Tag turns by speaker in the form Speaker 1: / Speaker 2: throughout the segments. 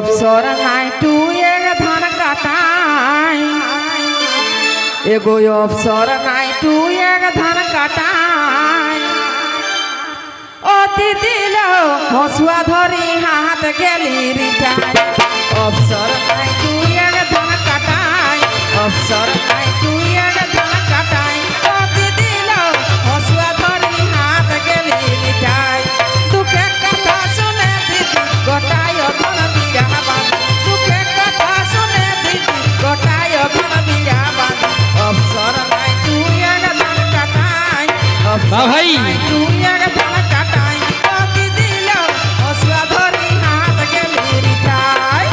Speaker 1: Offshore নাই two এক ধান কাটাই। এগো অবসর নাই টু এক ধান কাটাই। অতি দিল হসুয়া ধরি, হাত গেলি রিটাই। অবসর নাই টু এক ধান কাটাই। অবসর নাই রিটাই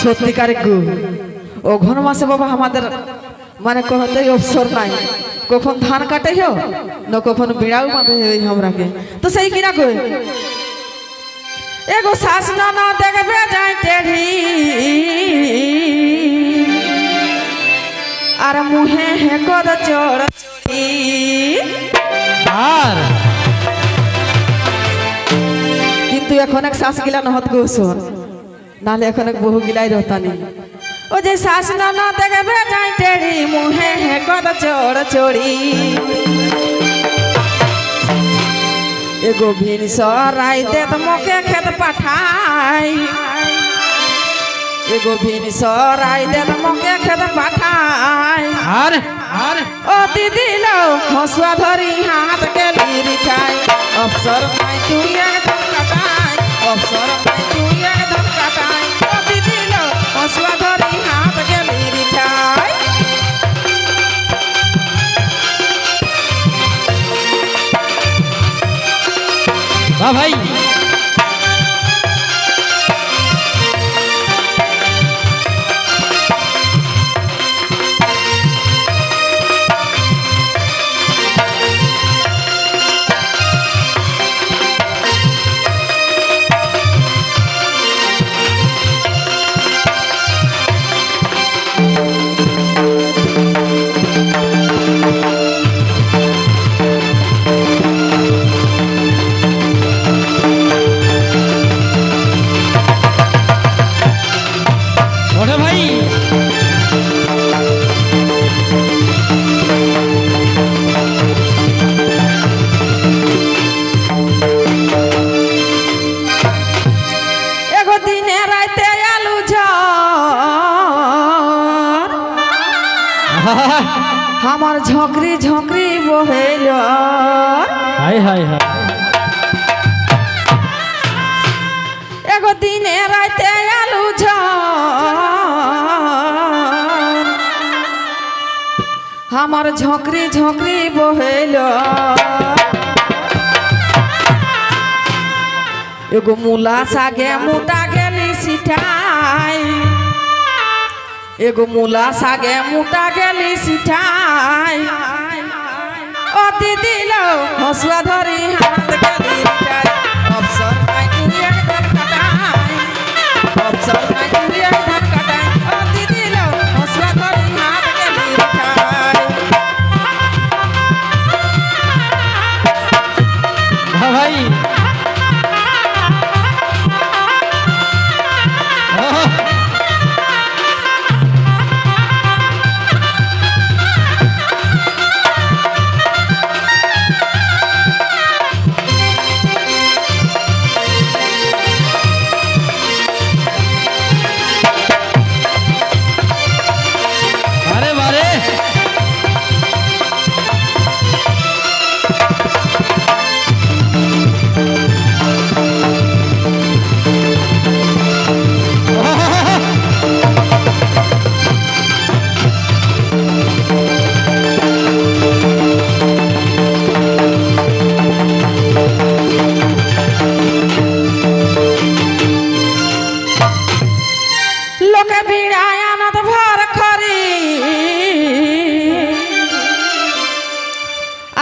Speaker 1: সত্যিকারে গু। অঘন মাসে বাবা আমাদের মানে কহতেই অবসর নাই। কখন ধান কাটে হো না কখন বিড়াও বাঁধে হই আমরাকে তো সেই কিনা কই? এগো শাস না না দেখবে যাই টেढ़ी আর মুহে হে কদ চড়
Speaker 2: আর?
Speaker 1: কিন্তু এখন এক শ্বাস গিলা নহত গো শোন নাহলে এখন এক বহু গিলাই রহতানি ও যে শ্বাস না দেখবে যাই টেড়ি মুহে হে কদ চড় চড়ি এগো ভিন সরাই দে মোকে খেত পাঠাই। এগো ভিন সরাই দে মোকে খেত পাঠাই।
Speaker 2: আর আর।
Speaker 1: ও দিদি লো হসুয়া ধরি হাত গেলি রিঠাই অফসর নাই তুই একদম কাটাই। অফসর
Speaker 2: ভাই।
Speaker 1: আমার ঝকরি ঝকরি বহেল।
Speaker 2: হাই হাই হাই।
Speaker 1: এগো দিনে রাইতে আলু আমার ঝকরি ঝকরি বহেল। এগো মুলা সাগে মুটা গেলি সিঠাই। এগো মুলা সাগে মুটা গেলি সিঠাই অতি দিল হসুয়া ধরি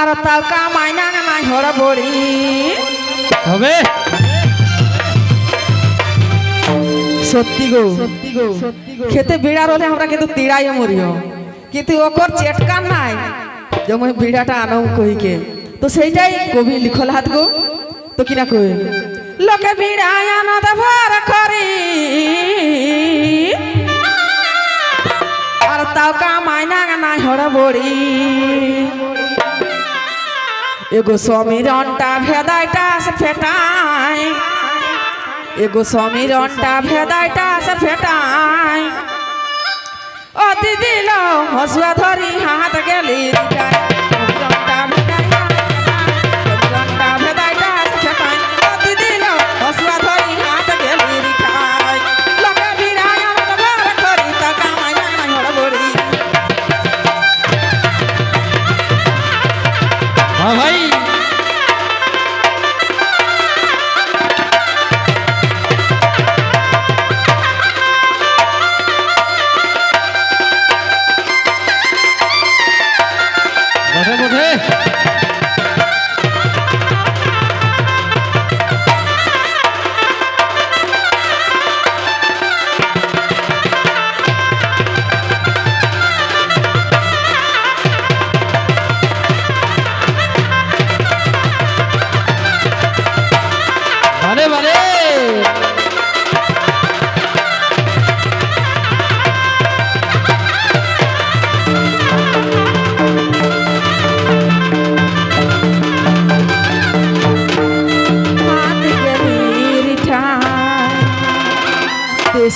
Speaker 2: আর
Speaker 1: তাও কামাই না নাই হর বড়ি।
Speaker 2: হবে?
Speaker 1: সত্যি গো। সত্যি গো খেতে বিড়ার হলে আমরা কিন্তু তিড়াই মরিও। কিন্তু ওকর চেটকান নাই। যে মই বিড়াটা আনম কহিকে। তো সেইটাই কবি লিখল হাত গো। তো কিনা কই? লোকে বিড়াই আনন্দ ভর করি। আর তাও কামাই না নাই হড় বড়ি। এগো সমীরনটা ভেদাইটা আছে ফেটাই। এগো সমীরনটা ভেদাইটা আছে ফেটাই। অতি দিল হসুয়া ধরি হাত গেলি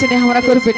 Speaker 1: সিনেহা আমরা করবে